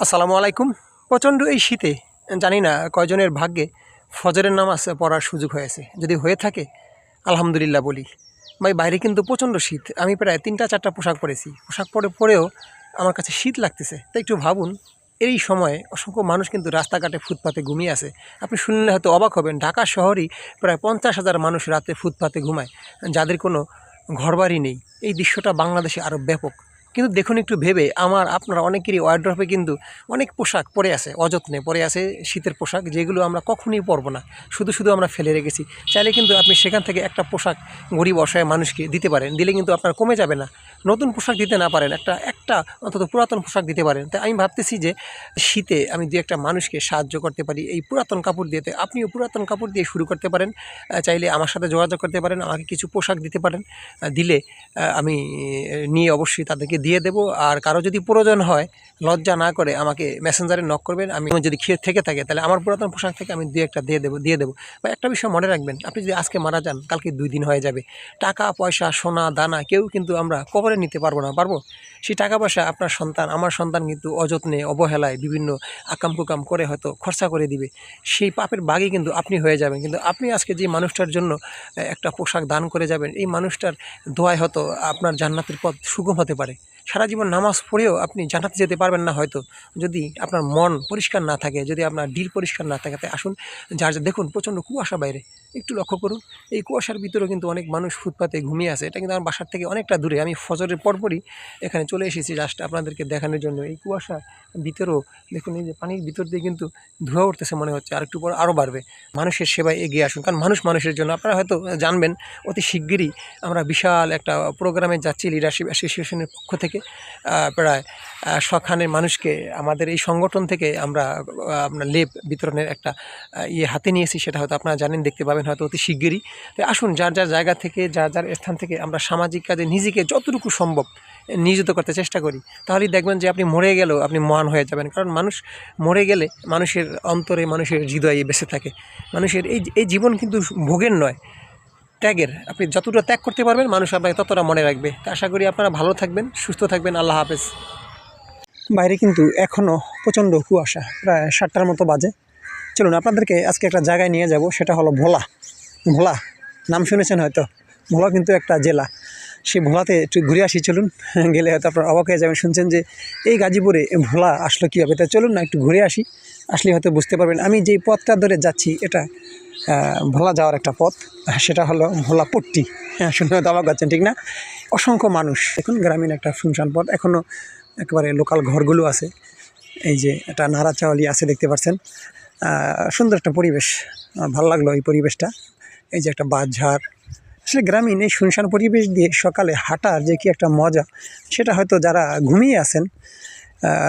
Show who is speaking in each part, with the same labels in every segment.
Speaker 1: আসসালামু আলাইকুম। প্রচণ্ড এই শীতে, জানি না কয়জনের ভাগ্যে ফজরের নামাজ পড়ার সুযোগ হয়েছে। যদি হয়ে থাকে, আলহামদুলিল্লাহ বলি। ভাই, বাইরে কিন্তু প্রচণ্ড শীত। আমি প্রায় তিনটা, চারটা পোশাক পরেছি। পোশাক পরে পরেও আমার কাছে শীত লাগতেছে। তাই একটু ভাবুন, এই সময়ে অসংখ্য মানুষ কিন্তু রাস্তাঘাটে ফুটপাতে ঘুমিয়ে আছে। আপনি শুনলে হয়তো অবাক হবেন, ঢাকা শহরই প্রায় পঞ্চাশ হাজার মানুষ রাতে ফুটপাতে ঘুমায়। যাদের কোনো ঘরবাড়ি নেই। এই দৃশ্যটা বাংলাদেশে আরও ব্যাপক। কিন্তু দেখুন একটু ভেবে, আমার, আপনার অনেকেরই ওয়ার্ড্রপে কিন্তু অনেক পোশাক পরে আছে, অযত্নে পরে আছে শীতের পোশাক, যেগুলো আমরা কখনোই পরবো না। শুধু শুধু আমরা ফেলে রেখেছি। চাইলে কিন্তু আপনি সেখান থেকে একটা পোশাক গরিব অসহায় মানুষকে দিতে পারেন, দিলে কিন্তু আপনার কমে যাবে না। নতুন পোশাক দিতে না পারেন, একটা একটা অন্তত পুরাতন পোশাক দিতে পারেন। তাই আমি ভাবতেছি যে শীতে আমি দু একটা মানুষকে সাহায্য করতে পারি, এই পুরাতন কাপড় দিতে আপনিও পুরাতন কাপড় দিয়ে শুরু করতে পারেন চাইলে আমার সাথে যোগাযোগ করতে পারেন, আমাকে কিছু পোশাক দিতে পারেন দিলে আমি নিয়ে অবশ্যই তাদেরকে দিয়ে দেবো আর কারও যদি প্রয়োজন হয়, লজ্জা না করে আমাকে মেসেঞ্জারে নক করবেন। আমি যদি খেয়ে থেকে থাকে, তাহলে আমার পুরাতন পোশাক থেকে আমি দু একটা দিয়ে দেবো দিয়ে দেবো। বা একটা বিষয় মনে রাখবেন, আপনি যদি আজকে মারা যান, কালকে দুই দিন হয়ে যাবে। টাকা, পয়সা, সোনা, দানা কেউ কিন্তু আমরা কবরে নিতে পারব না, পারব? সেই টাকা পয়সা আপনার সন্তান, আমার সন্তান কিন্তু অযত্নে, অবহেলায় বিভিন্ন আকাম কুকাম করে হয়তো খরচা করে দিবে। সেই পাপের বাগে কিন্তু আপনি হয়ে যাবেন। কিন্তু আপনি আজকে যে মানুষটার জন্য একটা পোশাক দান করে যাবেন, এই মানুষটার দোয়ায় হয়তো আপনার জান্নাতের পথ সুগম হতে পারে। সারা জীবন নামাজ পড়েও আপনি জানাতে যেতে পারবেন না হয়তো। যদি আপনার মন পরিষ্কার না থাকে, যদি আপনার ডিল পরিষ্কার না থাকে, তাই আসুন, যার দেখুন, প্রচণ্ড কুয়াশা বাইরে। একটু লক্ষ্য করুন এই কুয়াশার ভিতরেও কিন্তু অনেক মানুষ ফুটপাতে ঘুমিয়ে আছে। এটা কিন্তু আমার বাসার থেকে অনেকটা দূরে। আমি ফজরের পরপরই এখানে চলে এসেছি জাস্ট আপনাদেরকে দেখানোর জন্য। এই কুয়াশা ভিতরেও দেখুন এই যে পানির ভিতর দিয়ে কিন্তু ধোয়া উঠতেছে মনে হচ্ছে আর একটু পর আরও বাড়বে। মানুষের সেবায় এগিয়ে আসুন কারণ মানুষ মানুষের জন্য। আপনারা হয়তো জানবেন অতি শিগগিরই আমরা বিশাল একটা প্রোগ্রামে যাচ্ছি লিডারশিপ অ্যাসোসিয়েশনের পক্ষ থেকে। প্রায় আহ, শখানের মানুষকে আমাদের এই সংগঠন থেকে আমরা আপনার লেপ বিতরণের একটা ইয়ে হাতে নিয়েছি। সেটা হয়তো আপনারা জানেন দেখতে পাবেন। হয়তো অতি শিগগিরই। তো আসুন, যার যার জায়গা থেকে, যার যার স্থান থেকে আমরা সামাজিক কাজে নিজেকে যতটুকু সম্ভব নিয়োজিত করতে চেষ্টা করি, তাহলেই দেখবেন যে আপনি মরে গেলেও আপনি মহান হয়ে যাবেন। কারণ মানুষ মরে গেলে মানুষের অন্তরে মানুষের হৃদয়ে বেঁচে থাকে। মানুষের এই এই জীবন কিন্তু ভোগের নয়, ত্যাগের। আপনি যতটা ত্যাগ করতে পারবেন, মানুষ আপনাকে ততটা মনে রাখবে। আশা করি আপনারা ভালো থাকবেন, সুস্থ থাকবেন। আল্লাহ হাফেজ। বাইরে কিন্তু এখনও প্রচণ্ড কুয়াশা, প্রায় সাতটার মতো বাজে। চলুন, আপনাদেরকে আজকে একটা জায়গায় নিয়ে যাব, সেটা হলো ভোলা। ভোলা, নাম শুনেছেন হয়তো। ভোলা কিন্তু একটা জেলা। সেই ভোলাতে একটু ঘুরে আসি, চলুন। গেলে হয়তো আপনার অবাক হয়ে যাবেন, শুনছেন যে এই গাজীপুরে ভোলা আসলো কীভাবে? তা চলুন না, একটু ঘুরে আসি। আসলে হয়তো বুঝতে পারবেন, আমি যেই পথটা ধরে যাচ্ছি, এটা ভোলা যাওয়ার একটা পথ। সেটা হলো ভোলা পট্টি। হ্যাঁ শুনে হয়তো অবাক হচ্ছেন, ঠিক না? অসংখ্য মানুষ। এখন গ্রামীণ একটা শুনশান পথ। এখনও একেবারে লোকাল ঘরগুলো আছে। এই যে একটা নাড়া চাওয়ালি আছে, দেখতে পাচ্ছেন। সুন্দর একটা পরিবেশ ভালো লাগল এই পরিবেশটা। এই যে একটা বাঁশঝাড় আসলে গ্রামীণ এই শুনশান পরিবেশ দিয়ে সকালে হাঁটার যে কি একটা মজা, সেটা হয়তো যারা ঘুমিয়ে আছেন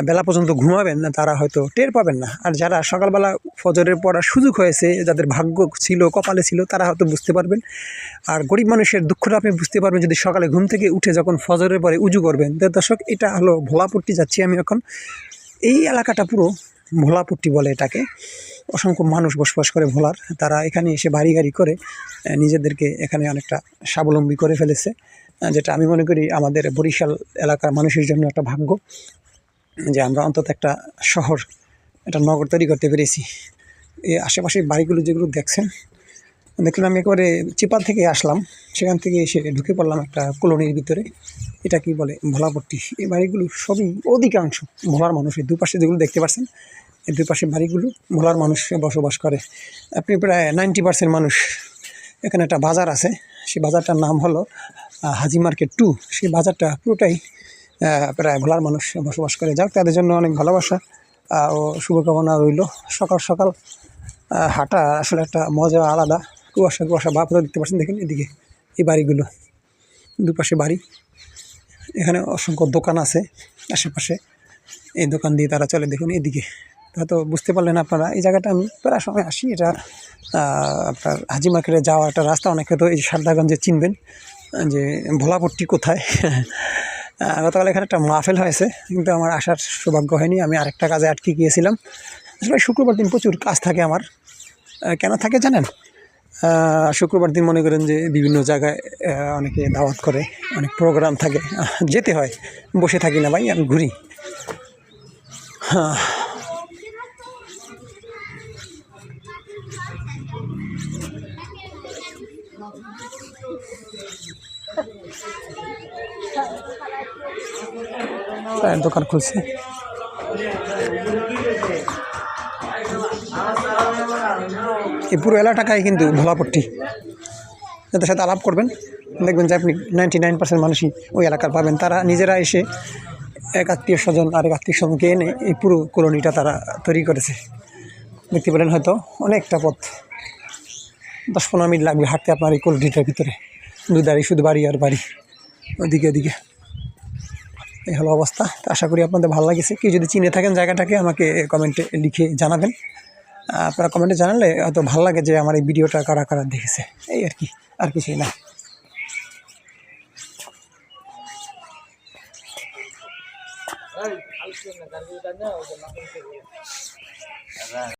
Speaker 1: বেলা পর্যন্ত ঘুমাবেন না, তারা হয়তো টের পাবেন না। আর যারা সকালবেলা ফজরের পড়ার সুযোগ হয়েছে, যাদের ভাগ্য ছিল, কপালে ছিল, তারা হয়তো বুঝতে পারবেন। আর গরিব মানুষের দুঃখটা আপনি বুঝতে পারবেন, যদি সকালে ঘুম থেকে উঠে যখন ফজরের পরে উজু করবেন। দর্শক, এটা হলো ভোলাপট্টি যাচ্ছি আমি এখন। এই এলাকাটা পুরো ভোলাপট্টি বলে এটাকে। অসংখ্য মানুষ বসবাস করে ভোলার। তারা এখানে এসে বাড়ি গাড়ি করে নিজেদেরকে এখানে অনেকটা স্বাবলম্বী করে ফেলেছে যেটা আমি মনে করি আমাদের বরিশাল এলাকার মানুষের জন্য একটা ভাগ্য, যে আমরা অন্তত একটা শহর, একটা নগর তৈরি করতে পেরেছি। এই আশেপাশের বাড়িগুলো যেগুলো দেখছেন দেখলাম আমি একেবারে চিপাল থেকে আসলাম। সেখান থেকে এসে ঢুকে পড়লাম একটা কলোনির ভিতরে। এটা কি বলে? ভোলাপট্টি। এই বাড়িগুলো সবই অধিকাংশ ভোলার মানুষের। দুপাশে যেগুলো দেখতে পাচ্ছেন, এই দুই পাশে বাড়িগুলো ভোলার মানুষ বসবাস করে। আপনি প্রায় নাইনটি পার্সেন্ট মানুষ। এখানে একটা বাজার আছে। সেই বাজারটার নাম হলো হাজি মার্কেট টু। সেই বাজারটা পুরোটাই প্রায় ভোলার মানুষ বসবাস করে। যাক, তাদের জন্য অনেক ভালোবাসা ও শুভকামনা রইল। সকাল সকাল হাঁটা আসলে একটা মজা আলাদা। কুয়াশা কুয়াশা ভাব দেখতে পাচ্ছেন? দেখেন এদিকে, এই বাড়িগুলো, দুপাশে বাড়ি। এখানে অসংখ্য দোকান আছে আশেপাশে। এই দোকান দিয়ে তারা চলে। দেখুন এদিকে হয়তো বুঝতে পারলেন আপনারা, এই জায়গাটা আমি প্রায় সময় আসি। এটা আপনার হাজি মার্কেটে যাওয়া একটা রাস্তা। অনেকে তো এই সারদাগঞ্জে চিনবেন, যে ভোলাপট্টি কোথায়? গতকাল এখানে একটা মাহফিল হয়েছে, কিন্তু আমার আসার সৌভাগ্য হয়নি। আমি আরেকটা কাজে আটকে গিয়েছিলাম। আসলে শুক্রবার দিন প্রচুর কাজ থাকে আমার। কেন থাকে জানেন? শুক্রবার দিন মনে করেন যে বিভিন্ন জায়গায় অনেকে দাওয়াত করে, অনেক প্রোগ্রাম থাকে। যেতে হয়। বসে থাকি না ভাই, আমি ঘুরি। হ্যাঁ। দোকান খুলছে। এই পুরো এলাকাটাই কিন্তু ভোলাপট্টি যাদের সাথে আলাপ করবেন, দেখবেন যে আপনি নাইনটি নাইন পার্সেন্ট মানুষই ওই এলাকার পাবেন। তারা নিজেরা এসে এক আত্মীয় স্বজন আরেক আত্মীয় স্বজনকে এনে এই পুরো কলোনিটা তারা তৈরি করেছে। দেখতে পেলেন হয়তো অনেকটা পথ। দশ পনেরো মিনিট লাগবে হাঁটতে আপনার এই কলোনিটার ভিতরে। দুধারি শুধু বাড়ি আর বাড়ি। ওদিকে ওদিকে এই হলো অবস্থা। আশা করি আপনাদের ভালো লাগেছে। কেউ যদি চিনে থাকেন জায়গাটাকে, আমাকে কমেন্টে লিখে জানাবেন। আপনারা কমেন্টে জানালে হয়তো ভালো লাগে যে আমার এই ভিডিওটা কারা কারা দেখেছে। এই আর কি, আর কিছুই না।